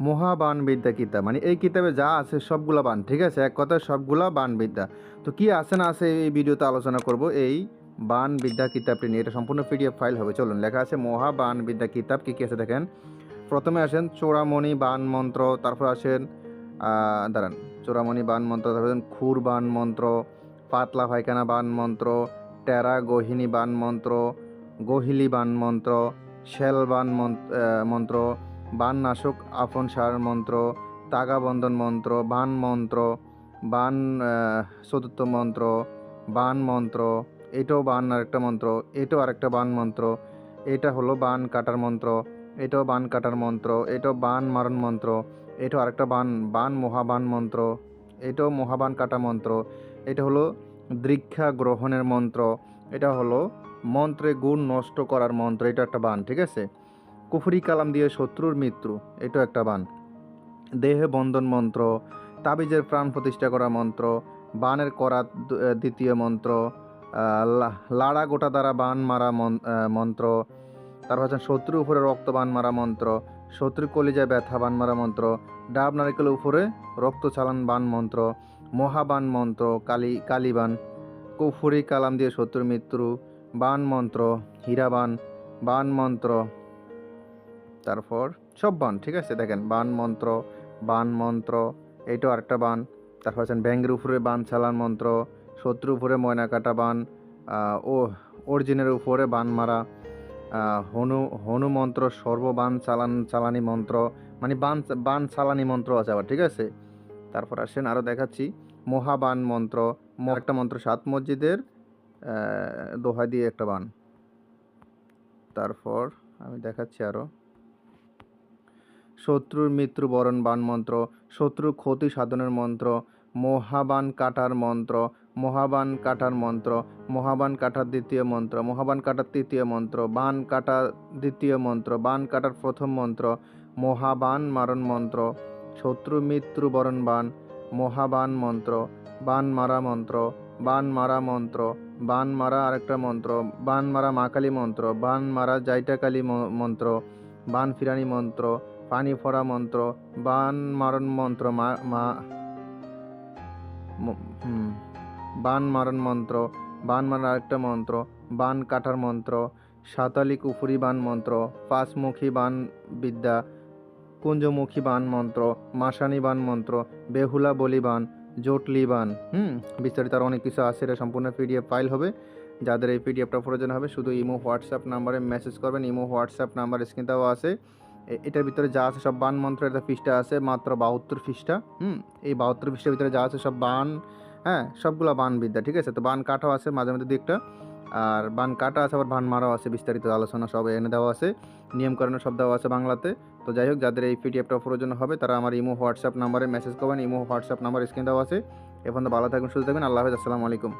মহাবান বিদ্যা কিতাব। মানে এই কিতাবে যা আছে সবগুলা বান, ঠিক আছে? এক কথায় সবগুলা বান বিদ্যা তো কি আছে না আছে এই ভিডিওতে আলোচনা করব। এই বান বিদ্যা কিতাবটি নিয়ে। এটা সম্পূর্ণ পিডিএফ ফাইল হবে। চলুন, লেখা আছে মহাবান বিদ্যা কিতাব। কী কী আছে দেখেন? প্রথমে আসেন চোরামণি বান মন্ত্র, তারপর আসেন দাঁড়ান। চোরামণি বান মন্ত্র, তারপর খুর বান মন্ত্র, পাতলা পায়খানা বান মন্ত্র, টেরা গহিনী বান মন্ত্র, গহিলি বান মন্ত্র, শেল বান মন- মন্ত্র বান নাশক, আপন সার মন্ত্র, তাগা বন্ধন মন্ত্র, বান মন্ত্র, বান চতুর্থ মন্ত্র, বান মন্ত্র, এটাও বান আরেকটা মন্ত্র, এটাও আরেকটা বান মন্ত্র, এটা হলো বান কাটার মন্ত্র, এটাও বান কাটার মন্ত্র, এটাও বান মারণ মন্ত্র, এটাও আরেকটা বান বান মহাবান মন্ত্র, এটাও মহাবান কাটা মন্ত্র, এটা হলো দীক্ষা গ্রহণের মন্ত্র, এটা হলো মন্ত্রে গুণ নষ্ট করার মন্ত্র, এটা একটা বান, ঠিক আছে? কুফরি কালাম দিয়ে শত্রুর মৃত্যু, এটাও একটা বান। দেহে বন্ধন মন্ত্র, তাবিজের প্রাণ প্রতিষ্ঠা করা মন্ত্র, বানের করা দ্বিতীয় মন্ত্র লাড়া গোটা দ্বারা বান মারা মন- মন্ত্র, তারপর হচ্ছে শত্রুর উপরে রক্ত বান মারা মন্ত্র, শত্রুর কলিজায় ব্যথা বান মারা মন্ত্র, ডাব নারিকেলের উপরে রক্ত চালান বান মন্ত্র মহাবান মন্ত্র, কালী কালীবান কুফুরি কালাম দিয়ে শত্রুর মৃত্যু, বান মন্ত্র হীরাবান বান মন্ত্র তারপর সব বান, ঠিক আছে? দেখেন, বান মন্ত্র বান মন্ত্র এইটাও আরেকটা বান। তারপর আছেন ব্যাঙ্গের উপরে বান, চালান মন্ত্র, শত্রুর উপরে ময়না কাটা বান ও, অর্জুনের উপরে বান মারা হনু হনু মন্ত্র সর্ববান চালান, চালানি মন্ত্র মানে বান বান চালানি মন্ত্র আছে আবার, ঠিক আছে? তারপর আসেন আরও দেখাচ্ছি, মহাবান মন্ত্র একটা মন্ত্র, সাত মসজিদের দোহাই দিয়ে একটা বান। তারপর আমি দেখাচ্ছি আরও শত্রুর মৃত্যু বরণ বান মন্ত্র, শত্রুর ক্ষতি সাধনের মন্ত্র, মহাবান কাটার মন্ত্র, মহাবান কাটার মন্ত্র, মহাবান কাটার দ্বিতীয় মন্ত্র, মহাবান কাটার তৃতীয় মন্ত্র, বান কাটা দ্বিতীয় মন্ত্র, বান কাটার প্রথম মন্ত্র, মহাবান মারণ মন্ত্র, শত্রু মৃত্যু বরণ বান, মহাবান মন্ত্র, বান মারা মন্ত্র, বান মারা মন্ত্র, বান মারা আরেকটা মন্ত্র, বান মারা মা কালী মন্ত্র, বান মারা জাইটাকালী ম- মন্ত্র, বান ফিরানি মন্ত্র পানি ফোড়া মন্ত্র, বান মারণ মন্ত্র, মা বান মারণ মন্ত্র, বান মারার আরেকটা মন্ত্র, বান কাটার মন্ত্র, সাতালি কুফুরি বান মন্ত্র, পাঁচমুখী বান বিদ্যা, কুঞ্জমুখী বান মন্ত্র, মাসানি বান মন্ত্র, বেহুলা বলি বান, জটলি বান, হুম, বিস্তারিত আর অনেক কিছু আছে, এটা সম্পূর্ণ পিডিএফ ফাইল হবে। যাদের এই পিডিএফটা প্রয়োজন হবে, শুধু ইমো, হোয়াটসঅ্যাপ নাম্বারে মেসেজ করবেন, ইমো, হোয়াটসঅ্যাপ নাম্বার স্ক্রিন দেওয়া আছে। এটার ভিতরে যা আছে সব বান মন্ত্রের একটা পৃষ্ঠা আছে, মাত্র বাহাত্তর পৃষ্ঠা হুম? এই বাহাত্তর পৃষ্ঠার ভিতরে যা আছে সব বান হ্যাঁ সবগুলো বান বিদ্যা ঠিক আছে? তো বান কাটাও আছে মাঝে মধ্যে দিকটা আর বান কাটা আছে, আবার বান মারাও আছে, বিস্তারিত আলোচনা সব এনে দেওয়া আছে নিয়মকরণ সব দেওয়া আছে বাংলাতে। তো যাই হোক, যাদের এই পিডিএফটা প্রয়োজন হবে, তারা আমার ইমো, হোয়াটসঅ্যাপ নাম্বারে মেসেজ করবেন, ইমো, হোয়াটসঅ্যাপ নাম্বার স্ক্রিন দেওয়া আছে। এখন তো ভালো থাকবেন সুস্থ থাকবেন আল্লাহ হাফেজ, আসসালামু আলাইকুম।